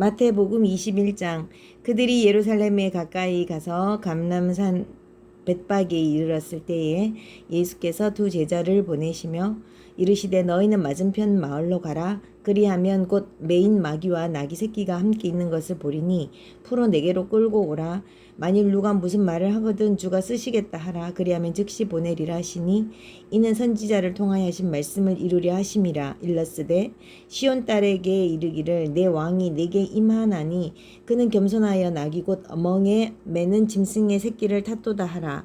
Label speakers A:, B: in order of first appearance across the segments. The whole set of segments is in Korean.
A: 마태복음 21장. 그들이 예루살렘에 가까이 가서 감람산 벳박에 이르렀을 때에 예수께서 두 제자를 보내시며 이르시되 너희는 맞은편 마을로 가라. 그리하면 곧 메인 마귀와 나귀 새끼가 함께 있는 것을 보리니 풀어 내게로 끌고 오라. 만일 누가 무슨 말을 하거든 주가 쓰시겠다 하라. 그리하면 즉시 보내리라 하시니 이는 선지자를 통하여 하신 말씀을 이루려 하심이라 일렀으되 시온 딸에게 이르기를 내 왕이 내게 임하나니 그는 겸손하여 나귀 곧 멍에 매는 짐승의 새끼를 탓도다 하라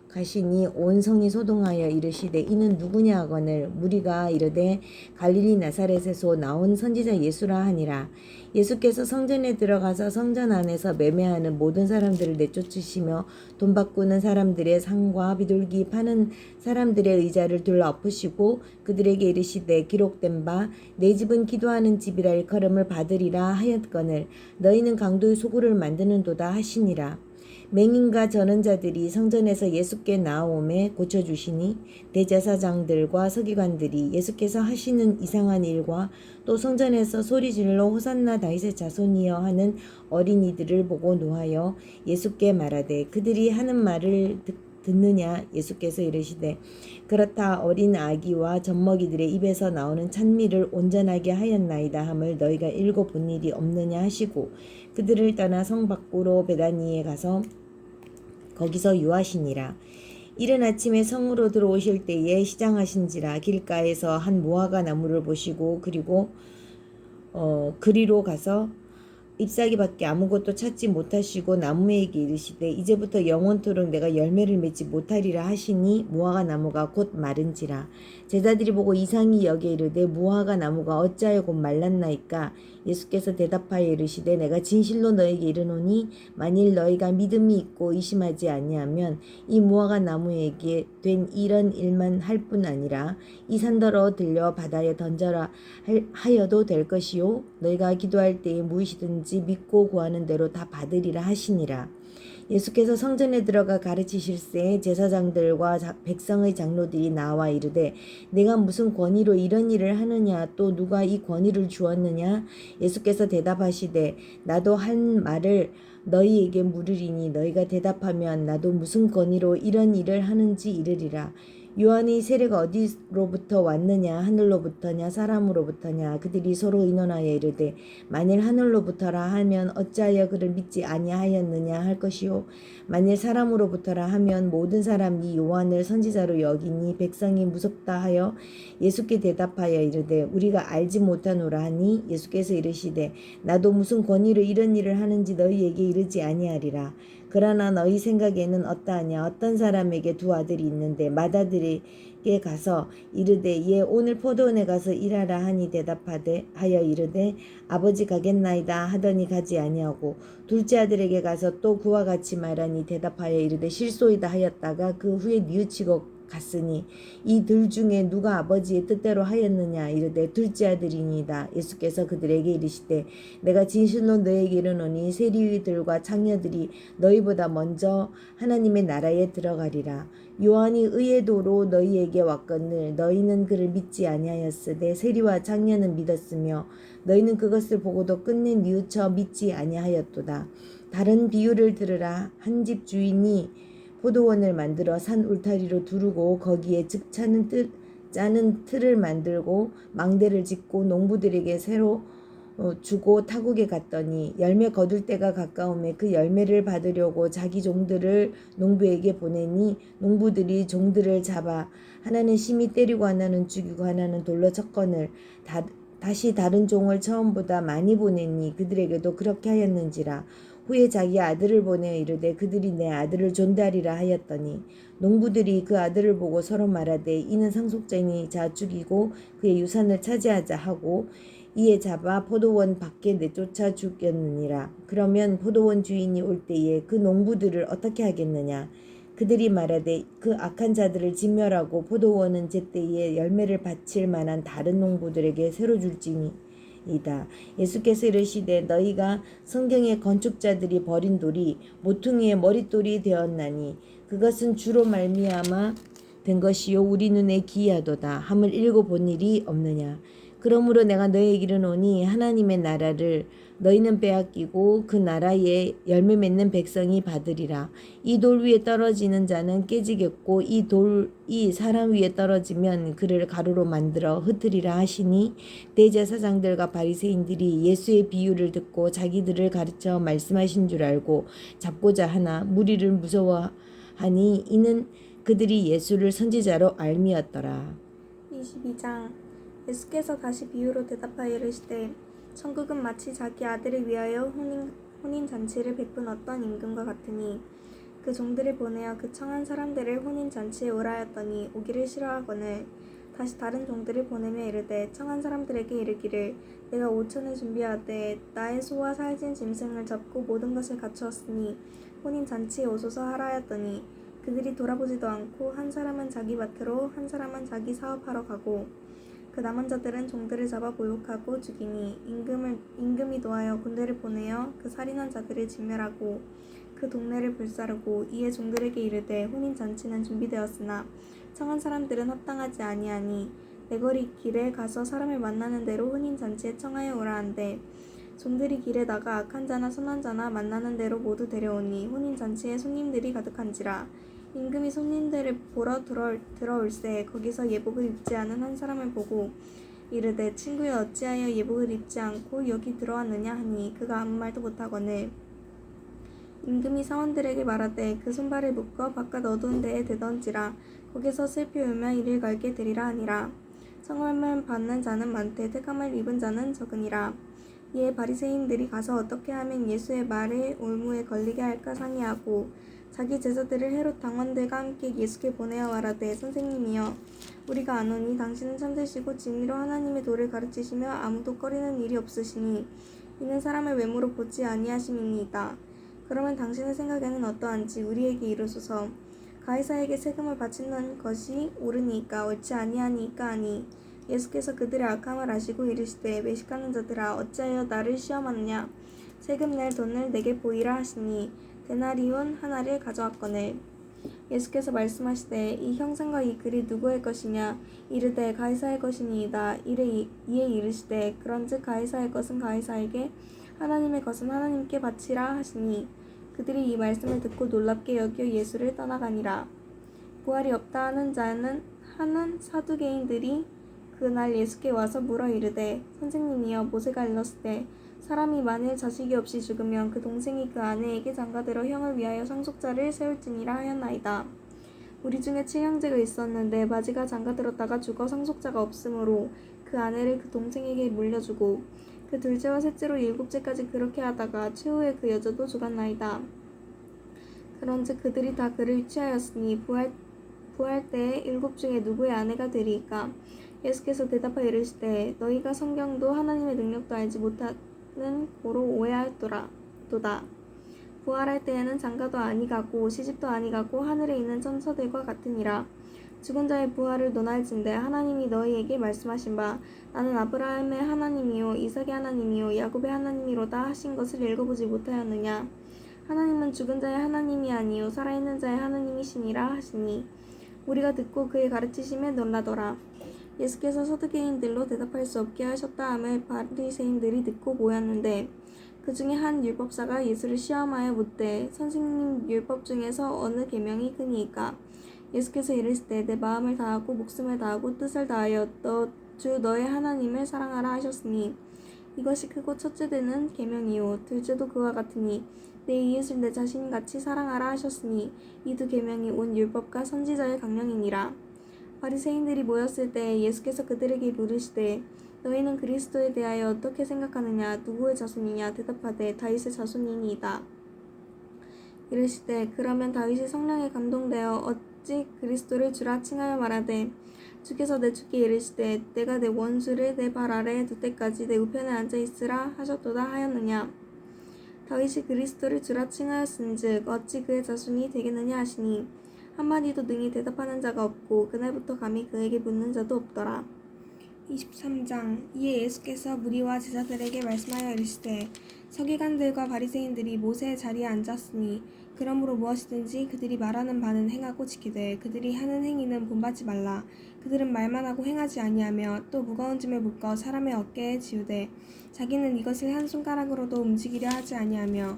A: 가시니 온 성이 소동하여 이르시되 이는 누구냐 하거늘 무리가 이르되 갈릴리 나사렛에서 나온 선지자 예수라 하니라 예수께서 성전에 들어가서 성전 안에서 매매하는 모든 사람들을 내쫓으시며 돈 바꾸는 사람들의 상과 비둘기 파는 사람들의 의자를 둘러 엎으시고 그들에게 이르시되 기록된 바 내 집은 기도하는 집이라 일컬음을 받으리라 하였거늘 너희는 강도의 소굴을 만드는도다 하시니라. 맹인과 전원자들이 성전에서 예수께 나오매 고쳐주시니 대제사장들과 서기관들이 예수께서 하시는 이상한 일과 또 성전에서 소리질러 호산나 다윗의 자손이여 하는 어린이들을 보고 노하여 예수께 말하되 그들이 하는 말을 듣 듣느냐? 예수께서 이르시되 그렇다. 어린 아기와 젖먹이들의 입에서 나오는 찬미를 온전하게 하였나이다 함을 너희가 읽어본 일이 없느냐 하시고 그들을 떠나 성 밖으로 베다니에 가서 거기서 유하시니라 이른 아침에 성으로 들어오실 때에 시장하신지라 길가에서 한 무화과 나무를 보시고 그리고 어 그리로 가서 잎사귀밖에 아무것도 찾지 못하시고 나무에게 이르시되 이제부터 영원토록 내가 열매를 맺지 못하리라 하시니 무화과 나무가 곧 마른지라. 제자들이 보고 이상히 여겨 이르되 무화과 나무가 어찌하여 곧 말랐나이까? 예수께서 대답하여 이르시되 내가 진실로 너에게 이르노니 만일 너희가 믿음이 있고 의심하지 아니하면 이 무화과 나무에게 된 이런 일만 할 뿐 아니라 이 산더러 들려 바다에 던져라 하여도 될 것이요. 너희가 기도할 때에 무엇이든지 믿고 구하는 대로 다 받으리라 하시니라 예수께서 성전에 들어가 가르치실세 제사장들과 백성의 장로들이 나와 이르되 내가 무슨 권위로 이런 일을 하느냐? 또 누가 이 권위를 주었느냐? 예수께서 대답하시되 나도 한 말을 너희에게 물으리니 너희가 대답하면 나도 무슨 권위로 이런 일을 하는지 이르리라 요한의 세례가 어디로부터 왔느냐 하늘로부터냐 사람으로부터냐 그들이 서로 의논하여 이르되 만일 하늘로부터라 하면 어찌하여 그를 믿지 아니하였느냐 할 것이요. 만일 사람으로부터라 하면 모든 사람이 요한을 선지자로 여기니 백성이 무섭다 하여 예수께 대답하여 이르되 우리가 알지 못하노라 하니 예수께서 이르시되 나도 무슨 권위로 이런 일을 하는지 너희에게 이르지 아니하리라 그러나 너희 생각에는 어떠하냐? 어떤 사람에게 두 아들이 있는데 맏아들에게 가서 이르되 얘 오늘 포도원에 가서 일하라 하니 대답하되 하여 이르되 아버지 가겠나이다 하더니 가지 아니하고 둘째 아들에게 가서 또 그와 같이 말하니 대답하여 이르되 실소이다 하였다가 그 후에 뉘우치고 갔으니 이들 중에 누가 아버지의 뜻대로 하였느냐 이르되 둘째 아들이니이다. 예수께서 그들에게 이르시되 내가 진실로 너에게 이르노니 세리들과 창녀들이 너희보다 먼저 하나님의 나라에 들어가리라. 요한이 의의 도로 너희에게 왔거늘 너희는 그를 믿지 아니하였으되 세리와 창녀는 믿었으며 너희는 그것을 보고도 끝내 뉘우쳐 믿지 아니하였도다. 다른 비유를 들으라. 한 집 주인이 포도원을 만들어 산 울타리로 두르고 거기에 즉차는 뜻 짜는 틀을 만들고 망대를 짓고 농부들에게 새로 어, 주고 타국에 갔더니 열매 거둘 때가 가까움에 그 열매를 받으려고 자기 종들을 농부에게 보내니 농부들이 종들을 잡아 하나는 심히 때리고 하나는 죽이고 하나는 돌로 쳤거늘 다, 다시 다른 종을 처음보다 많이 보내니 그들에게도 그렇게 하였는지라 후에 자기 아들을 보내 이르되 그들이 내 아들을 존대하리라 하였더니 농부들이 그 아들을 보고 서로 말하되 이는 상속자이니 자 죽이고 그의 유산을 차지하자 하고 이에 잡아 포도원 밖에 내쫓아 죽였느니라. 그러면 포도원 주인이 올 때에 그 농부들을 어떻게 하겠느냐? 그들이 말하되 그 악한 자들을 진멸하고 포도원은 제때에 열매를 바칠 만한 다른 농부들에게 새로 줄지니 이다. 예수께서 이르시되 너희가 성경의 건축자들이 버린 돌이 모퉁이의 머릿돌이 되었나니 그것은 주로 말미암아 된 것이요 우리 눈에 기이하도다 함을 읽어 본 일이 없느냐 그러므로 내가 너희에게 이르노니 하나님의 나라를 너희는 빼앗기고 그 나라에 열매 맺는 백성이 받으리라 이 돌 위에 떨어지는 자는 깨지겠고 이 돌 이 사람 위에 떨어지면 그를 가루로 만들어 흩으리라 하시니 대제사장들과 바리새인들이 예수의 비유를 듣고 자기들을 가르쳐 말씀하신 줄 알고 잡고자 하나 무리를 무서워하니 이는 그들이 예수를 선지자로 알미었더라.
B: 22장 예수께서 다시 비유로 대답하여 이르시되 천국은 마치 자기 아들을 위하여 혼인, 혼인 잔치를 베푼 어떤 임금과 같으니 그 종들을 보내어 그 청한 사람들을 혼인 잔치에 오라 하였더니 오기를 싫어하거늘 다시 다른 종들을 보내며 이르되 청한 사람들에게 이르기를 내가 오천을 준비하되 나의 소와 살진 짐승을 잡고 모든 것을 갖추었으니 혼인 잔치에 오소서 하라 하였더니 그들이 돌아보지도 않고 한 사람은 자기 밭으로 한 사람은 자기 사업하러 가고 그 남은 자들은 종들을 잡아 모욕하고 죽이니 임금을 임금이 노하여 군대를 보내어 그 살인한 자들을 진멸하고 그 동네를 불사르고 이에 종들에게 이르되 혼인 잔치는 준비되었으나 청한 사람들은 합당하지 아니하니 내거리 길에 가서 사람을 만나는 대로 혼인 잔치에 청하여 오라 한대. 종들이 길에 나가 악한 자나 선한 자나 만나는 대로 모두 데려오니 혼인 잔치에 손님들이 가득한지라 임금이 손님들을 보러 들어, 들어올세 거기서 예복을 입지 않은 한 사람을 보고 이르되 친구여 어찌하여 예복을 입지 않고 여기 들어왔느냐? 하니 그가 아무 말도 못하거늘 임금이 사원들에게 말하되 그 손발을 묶어 바깥 어두운 데에 대던지라. 거기서 슬피 울며 이를 갈게 되리라 하니라. 성함을 받는 자는 많되 택함을 입은 자는 적으니라. 이에 바리새인들이 가서 어떻게 하면 예수의 말을 올무에 걸리게 할까 상의하고 자기 제자들을 헤롯 당원들과 함께 예수께 보내어 말하되 선생님이여. 우리가 아노니 당신은 참되시고 진리로 하나님의 도를 가르치시며 아무도 꺼리는 일이 없으시니 이는 사람을 외모로 보지 아니하심이니이다. 그러면 당신의 생각에는 어떠한지 우리에게 이르소서. 가이사에게 세금을 바치는 것이 옳으니까 옳지 아니하니까 하니 예수께서 그들의 악함을 아시고 이르시되 외식하는 자들아 어찌하여 나를 시험하느냐? 세금 낼 돈을 내게 보이라 하시니 데나리온 하나를 가져왔거늘. 예수께서 말씀하시되 이 형상과 이 글이 누구의 것이냐? 이르되 가이사의 것이니이다. 이래 이에 이르시되 그런즉 가이사의 것은 가이사에게 하나님의 것은 하나님께 바치라 하시니 그들이 이 말씀을 듣고 놀랍게 여겨 예수를 떠나가니라. 부활이 없다 하는 자는 하는 사두개인들이 그날 예수께 와서 물어 이르되 선생님이여 모세가 일렀으되 사람이 만일 자식이 없이 죽으면 그 동생이 그 아내에게 장가들어 형을 위하여 상속자를 세울지니라 하였나이다. 우리 중에 칠형제가 있었는데 마지가 장가들었다가 죽어 상속자가 없으므로 그 아내를 그 동생에게 물려주고 그 둘째와 셋째로 일곱째까지 그렇게 하다가 최후에 그 여자도 죽었나이다. 그런즉 그들이 다 그를 취하였으니 부활 부활 때에 일곱 중에 누구의 아내가 되리이까 예수께서 대답하여 이르시되 너희가 성경도 하나님의 능력도 알지 못하 는 고로 오해하였도다. 도다. 부활할 때에는 장가도 아니가고 시집도 아니가고 하늘에 있는 천사들과 같으니라. 죽은 자의 부활을 논할진대 하나님이 너희에게 말씀하신 바 나는 아브라함의 하나님이요 이삭의 하나님이요 야곱의 하나님이로다 하신 것을 읽어보지 못하였느냐 하나님은 죽은 자의 하나님이 아니요 살아있는 자의 하나님이시니라 하시니 우리가 듣고 그의 가르치심에 놀라더라 예수께서 서두개인들로 대답할 수 없게 하셨다 함을 바리새인들이 듣고 모였는데 그 중에 한 율법사가 예수를 시험하여 묻되 선생님 율법 중에서 어느 계명이 크니이까? 예수께서 이르시되 내 마음을 다하고 목숨을 다하고 뜻을 다하여 너 주 너의 하나님을 사랑하라 하셨으니 이것이 크고 첫째 되는 계명이요. 둘째도 그와 같으니 내 이웃을 내 자신 같이 사랑하라 하셨으니 이 두 계명이 온 율법과 선지자의 강령이니라 바리새인들이 모였을 때 예수께서 그들에게 물으시되 너희는 그리스도에 대하여 어떻게 생각하느냐? 누구의 자손이냐? 대답하되 다윗의 자손이니이다. 이르시되 그러면 다윗이 성령에 감동되어 어찌 그리스도를 주라 칭하여 말하되
C: 주께서 내 주께 이르시되 내가 내 원수를 내 발 아래에 둘 때까지 내 우편에 앉아 있으라 하셨도다 하였느냐? 다윗이 그리스도를 주라 칭하였은즉 어찌 그의 자손이 되겠느냐 하시니 한마디도 능히 대답하는 자가 없고 그날부터 감히 그에게 묻는 자도 없더라. 23장 이에 예수께서 무리와 제자들에게 말씀하여 이르시되 서기관들과 바리새인들이 모세의 자리에 앉았으니 그러므로 무엇이든지 그들이 말하는 바는 행하고 지키되 그들이 하는 행위는 본받지 말라. 그들은 말만 하고 행하지 아니하며 또 무거운 짐을 묶어 사람의 어깨에 지우되 자기는 이것을 한 손가락으로도 움직이려 하지 아니하며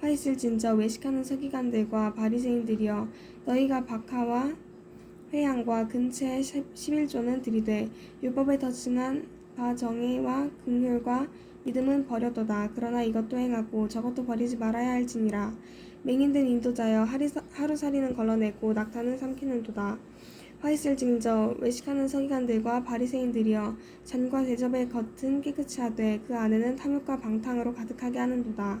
C: 화 있을진저 외식하는 서기관들과 바리새인들이여 너희가 박하와 회양과 근처의 11조는 들이되 율법에 더 진한 바 정의와 긍휼과 믿음은 버려도다. 그러나 이것도 행하고 저것도 버리지 말아야 할지니라. 맹인된 인도자여 하루살이는 걸러내고 낙타는 삼키는도다. 화 있을징저 외식하는 서기관들과 바리새인들이여 잔과 대접의 겉은 깨끗이 하되 그 안에는 탐욕과 방탕으로 가득하게 하는도다.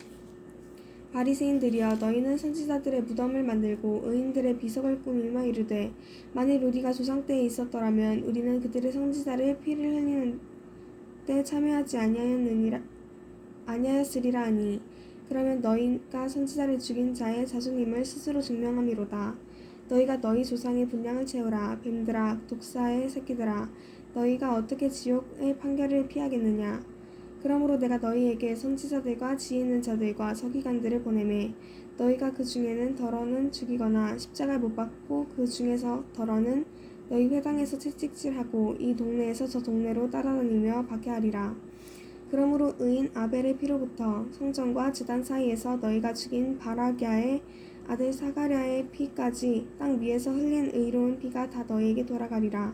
C: 바리새인들이여 너희는 선지자들의 무덤을 만들고 의인들의 비석을 꾸미며 이르되 만일 우리가 조상 때에 있었더라면 우리는 그들의 선지자를 피를 흘리는 때 참여하지 아니하였느니라 아니하였으리라 하니 그러면 너희가 선지자를 죽인 자의 자손임을 스스로 증명함이로다. 너희가 너희 조상의 분량을 채우라. 뱀들아, 독사의 새끼들아, 너희가 어떻게 지옥의 판결을 피하겠느냐? 그러므로 내가 너희에게 선지자들과 지혜 있는 자들과 서기관들을 보내매 너희가 그 중에는 더러는 죽이거나 십자가를 못 박고 그 중에서 더러는 너희 회당에서 채찍질하고 이 동네에서 저 동네로 따라다니며 박해하리라. 그러므로 의인 아벨의 피로부터 성전과 제단 사이에서 너희가 죽인 바라기아의 아들 사가랴의 피까지 땅 위에서 흘린 의로운 피가 다 너희에게 돌아가리라.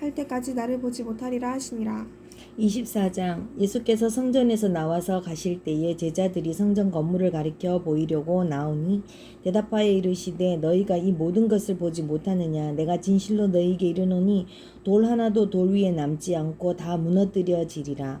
B: 할 때까지 나를 보지 못하리라 하시니라.
A: 24장 예수께서 성전에서 나와서 가실 때에 제자들이 성전 건물을 가리켜 보이려고 나오니 대답하여 이르시되 너희가 이 모든 것을 보지 못하느냐 내가 진실로 너희에게 이르노니 돌 하나도 돌 위에 남지 않고 다 무너뜨려지리라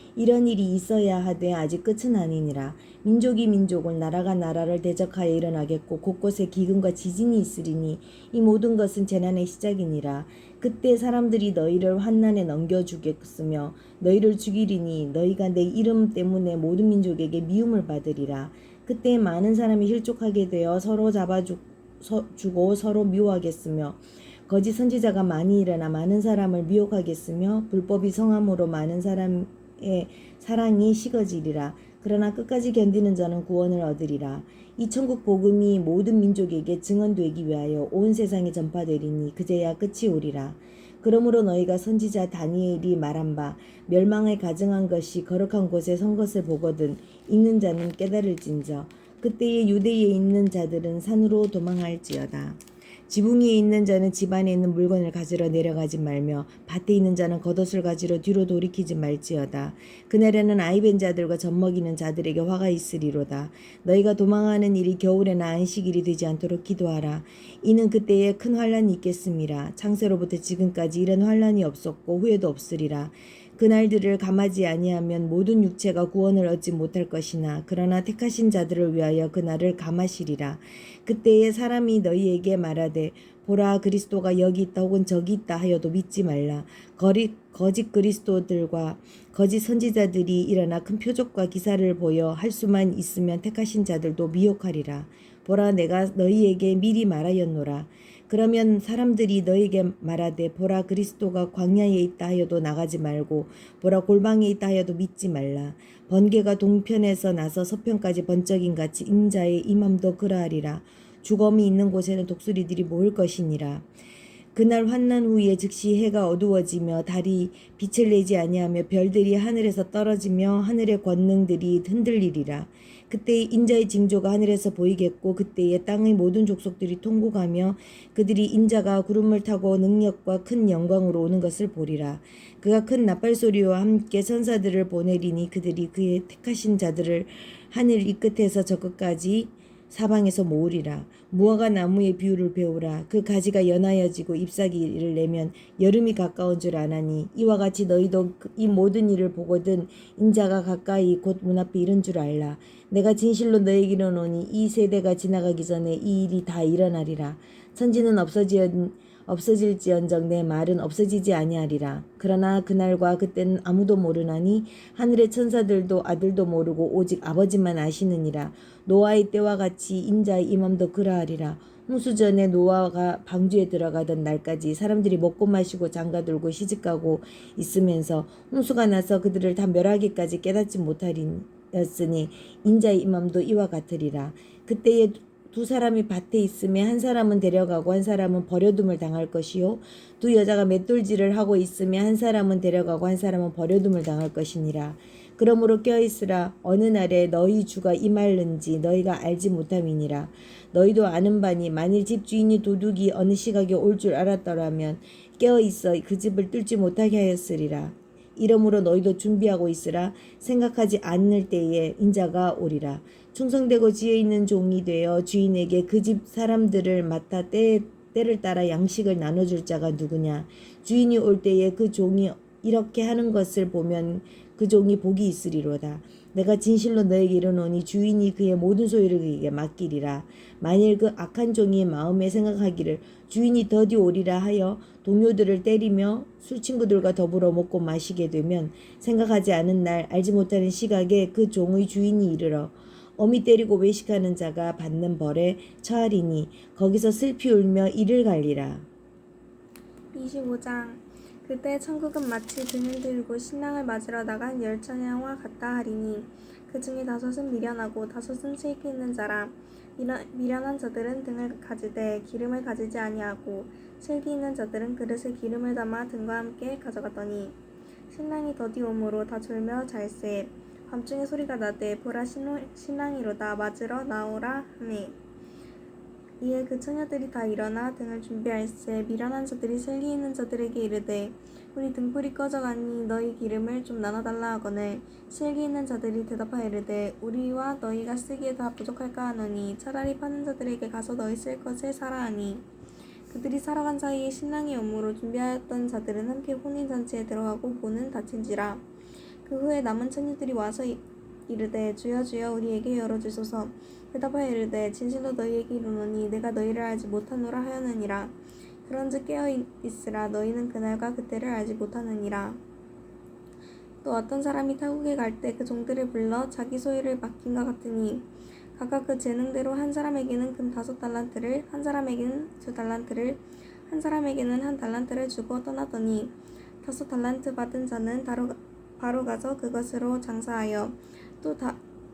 A: 이런 일이 있어야 하되 아직 끝은 아니니라. 민족이 민족을 나라가 나라를 대적하여 일어나겠고 곳곳에 기근과 지진이 있으리니 이 모든 것은 재난의 시작이니라. 그때 사람들이 너희를 환난에 넘겨주겠으며 너희를 죽이리니 너희가 내 이름 때문에 모든 민족에게 미움을 받으리라. 그때 많은 사람이 실족하게 되어 서로 잡아주고 서로 미워하겠으며 거짓 선지자가 많이 일어나 많은 사람을 미혹하겠으며 불법이 성함으로 많은 사람 의 사랑이 식어지리라. 그러나 끝까지 견디는 자는 구원을 얻으리라. 이 천국 복음이 모든 민족에게 증언되기 위하여 온 세상에 전파되리니 그제야 끝이 오리라. 그러므로 너희가 선지자 다니엘이 말한 바 멸망에 가증한 것이 거룩한 곳에 선 것을 보거든 읽는 자는 깨달을진저 그때에 유대에 있는 자들은 산으로 도망할지어다. 지붕 위에 있는 자는 집 안에 있는 물건을 가지러 내려가지 말며 밭에 있는 자는 겉옷을 가지러 뒤로 돌이키지 말지어다. 그날에는 아이벤 자들과 젖먹이는 자들에게 화가 있으리로다. 너희가 도망하는 일이 겨울에나 안식일이 되지 않도록 기도하라. 이는 그때에 큰 환란이 있겠음이라. 창세로부터 지금까지 이런 환란이 없었고 후에도 없으리라. 그날들을 감하지 아니하면 모든 육체가 구원을 얻지 못할 것이나 그러나 택하신 자들을 위하여 그날을 감하시리라. 그때에 사람이 너희에게 말하되 보라 그리스도가 여기 있다 혹은 저기 있다 하여도 믿지 말라. 거리, 거짓 그리스도들과 거짓 선지자들이 일어나 큰 표적과 기사를 보여 할 수만 있으면 택하신 자들도 미혹하리라. 보라 내가 너희에게 미리 말하였노라. 그러면 사람들이 너에게 말하되 보라 그리스도가 광야에 있다 하여도 나가지 말고 보라 골방에 있다 하여도 믿지 말라. 번개가 동편에서 나서 서편까지 번쩍인 같이 인자의 임함도 그러하리라. 주검이 있는 곳에는 독수리들이 모일 것이니라. 그날 환난 후에 즉시 해가 어두워지며 달이 빛을 내지 아니하며 별들이 하늘에서 떨어지며 하늘의 권능들이 흔들리리라. 그때 인자의 징조가 하늘에서 보이겠고 그때에 땅의 모든 족속들이 통곡하며 그들이 인자가 구름을 타고 능력과 큰 영광으로 오는 것을 보리라. 그가 큰 나팔 소리와 함께 천사들을 보내리니 그들이 그의 택하신 자들을 하늘 이 끝에서 저 끝까지 사방에서 모으리라. 무화과 나무의 비유를 배우라. 그 가지가 연하여지고 잎사귀를 내면 여름이 가까운 줄 아나니 이와 같이 너희도 그- 이 모든 일을 보거든 인자가 가까이 곧 문 앞에 이른 줄 알라. 내가 진실로 너에게 이르노니 이 세대가 지나가기 전에 이 일이 다 일어나리라. 천지는 없어지언 없어질지언정 내 말은 없어지지 아니하리라. 그러나 그날과 그때는 아무도 모르나니 하늘의 천사들도 아들도 모르고 오직 아버지만 아시느니라. 노아의 때와 같이 인자의 임함도 그러하리라. 홍수 전에 노아가 방주에 들어가던 날까지 사람들이 먹고 마시고 장가들고 시집가고 있으면서 홍수가 나서 그들을 다 멸하기까지 깨닫지 못하리였으니 인자의 임함도 이와 같으리라. 그때에 두 사람이 밭에 있음에 한 사람은 데려가고 한 사람은 버려둠을 당할 것이요 두 여자가 맷돌질을 하고 있음에 한 사람은 데려가고 한 사람은 버려둠을 당할 것이니라 그러므로 껴있으라. 어느 날에 너희 주가 임할는지 너희가 알지 못함이니라. 너희도 아는 바니 만일 집 주인이 도둑이 어느 시각에 올 줄 알았더라면 깨어 있어 그 집을 뚫지 못하게 하였으리라. 이러므로 너희도 준비하고 있으라. 생각하지 않을 때에 인자가 오리라. 충성되고 지혜 있는 종이 되어 주인에게 그 집 사람들을 맡아 때 때를 따라 양식을 나눠줄 자가 누구냐? 주인이 올 때에 그 종이 이렇게 하는 것을 보면 그 종이 복이 있으리로다. 내가 진실로 너에게 이르노니 주인이 그의 모든 소유를 그에게 맡기리라. 만일 그 악한 종이 마음에 생각하기를 주인이 더디 오리라 하여 동료들을 때리며 술 친구들과 더불어 먹고 마시게 되면 생각하지 않은 날 알지 못하는 시각에 그 종의 주인이 이르러 어미 때리고 외식하는 자가 받는 벌에 처하리니 거기서 슬피 울며 이를 갈리라.
B: 25장 그때 천국은 마치 등을 들고 신랑을 맞으러 나간 열 처녀와 같다 하리니 그 중에 다섯은 미련하고 다섯은 슬기 있는 자라. 미련, 미련한 자들은 등을 가지되 기름을 가지지 아니하고 슬기 있는 자들은 그릇에 기름을 담아 등과 함께 가져갔더니 신랑이 더디 오므로 다 졸며 잘세. 밤중에 소리가 나되 보라 신랑이로다. 맞으러 나오라 하매 이에 그 처녀들이 다 일어나 등을 준비할세 미련한 자들이 있는 자들에게 이르되 우리 등불이 꺼져가니 너희 기름을 좀 나눠달라 하거늘 슬기 있는 자들이 대답하여 이르되 우리와 너희가 쓰기에 다 부족할까 하노니 차라리 파는 자들에게 가서 너희 쓸 것을 사라 하니. 그들이 살아간 사이에 신랑이 오므로 준비하였던 자들은 함께 혼인잔치에 들어가고 문은 닫힌지라. 그 후에 남은 처녀들이 와서 이- 이르되 주여 주여 우리에게 열어주소서 대답하여 이르되 진실로 너희에게 이르노니 내가 너희를 알지 못하노라 하였느니라. 그런즉 깨어 있- 있으라. 너희는 그날과 그때를 알지 못하느니라. 또 어떤 사람이 타국에 갈 때 그 종들을 불러 자기 소유를 맡긴과 같으니 각각 그 재능대로 한 사람에게는 금 다섯 달란트를 한 사람에게는 두 달란트를 한 사람에게는 한 달란트를 주고 떠나더니 다섯 달란트 받은 자는 바로, 바로 가서 그것으로 장사하여 또 다,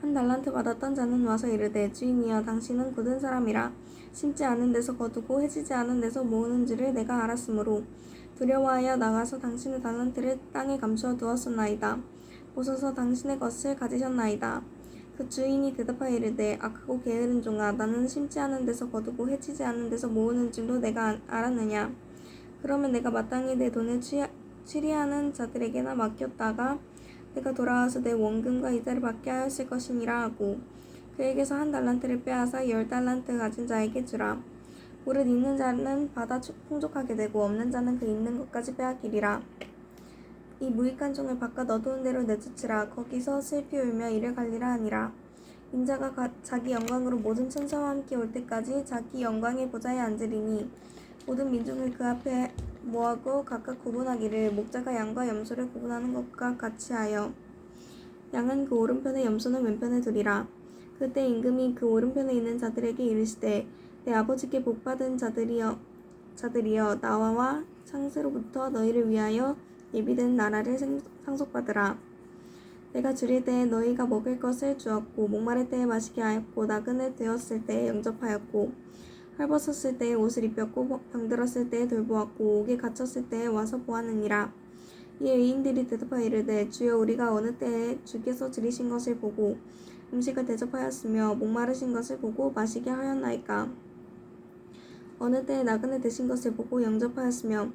B: 한 달란트 받았던 자는 와서 이르되 주인이여 당신은 굳은 사람이라 심지 않은 데서 거두고 해지지 않은 데서 모으는 줄을 내가 알았으므로 두려워하여 나가서 당신의 달란트를 땅에 감추어 두었었나이다. 보소서 당신의 것을 가지셨나이다. 그 주인이 대답하여 이르되 악하고 게으른 종아 나는 심지 않은 데서 거두고 해치지 않은 데서 모으는 줄로 내가 안- 알았느냐? 그러면 내가 마땅히 내 돈을 취, 취리하는 자들에게나 맡겼다가 내가 돌아와서 내 원금과 이자를 받게 하였을 것이니라 하고 그에게서 한 달란트를 빼앗아 열 달란트 가진 자에게 주라. 무릇 있는 자는 받아 추- 풍족하게 되고 없는 자는 그 있는 것까지 빼앗기리라. 이 무익한 종을 바깥 어두운 데로 내쫓으라. 거기서 슬피 울며 이를 갈리라 하니라. 인자가 가- 자기 영광으로 모든 천사와 함께 올 때까지 자기 영광의 보좌에 앉으리니 모든 민중을 그 앞에 모아고 각각 구분하기를 목자가 양과 염소를 구분하는 것과 같이 하여 양은 그 오른편에 염소는 왼편에 두리라 그때 임금이 그 오른편에 있는 자들에게 이르시되 내 아버지께 복받은 자들이여 자들이여 나와 창세로부터 너희를 위하여 예비된 나라를 생- 상속받으라. 내가 줄일 때에 너희가 먹을 것을 주었고 목마를 때에 마시게 하였고 나그네 되었을 때에 영접하였고 헐벗었을 때에 옷을 입혔고 병들었을 때에 돌보았고 옥에 갇혔을 때에 와서 보았느니라. 이에 의인들이 대답하여 이르되 주여 우리가 어느 때에 주께서 줄이신 것을 보고 음식을 대접하였으며 목마르신 것을 보고 마시게 하였나이까 어느 때에 나그네 되신 것을 보고 영접하였으며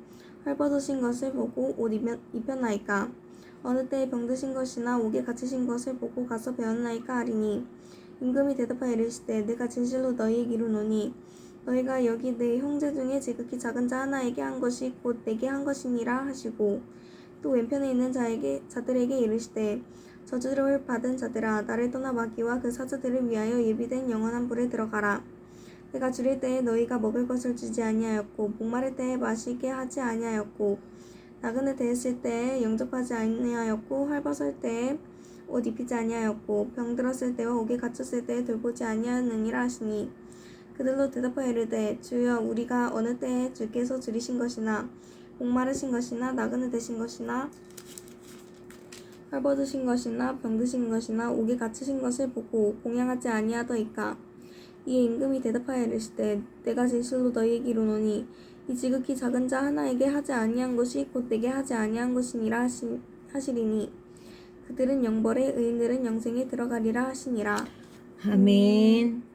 B: 헐벗으신 것을 보고 옷 입혔- 입혔나이까 어느 때에 병드신 것이나 옥에 갇히신 것을 보고 가서 배웠나이까 하리니 임금이 대답하여 이르시되 내가 진실로 너희에게 이르노니 너희가 여기 내 형제 중에 지극히 작은 자 하나에게 한 것이 곧 내게 한 것이니라 하시고 또 왼편에 있는 자에게 자들에게 이르시되 저주를 받은 자들아 나를 떠나 마귀와 그 사자들을 위하여 예비된 영원한 불에 들어가라. 내가 줄일 때에 너희가 먹을 것을 주지 아니하였고 목마를 때에 마시게 하지 아니하였고 나그네 되었을 때에 영접하지 아니하였고 헐벗을 때에 옷 입히지 아니하였고 병 들었을 때와 옥에 갇혔을 때에 돌보지 아니하였느니라 하시니 그들로 대답하여 이르되 주여 우리가 어느 때에 주께서 줄이신 것이나 목마르신 것이나 나그네 되신 것이나 헐벗으신 것이나 병드신 것이나 옥에 갇히신 것을 보고 공양하지 아니하더이까 이에 임금이 대답하여 이르시되 내가 진실로 너희에게 이르노니 이 지극히 작은 자 하나에게 하지 아니한 것이 곧 내게 하지 아니한 것이니라 하시, 하시리니 그들은 영벌에 의인들은 영생에 들어가리라 하시니라
A: 아멘.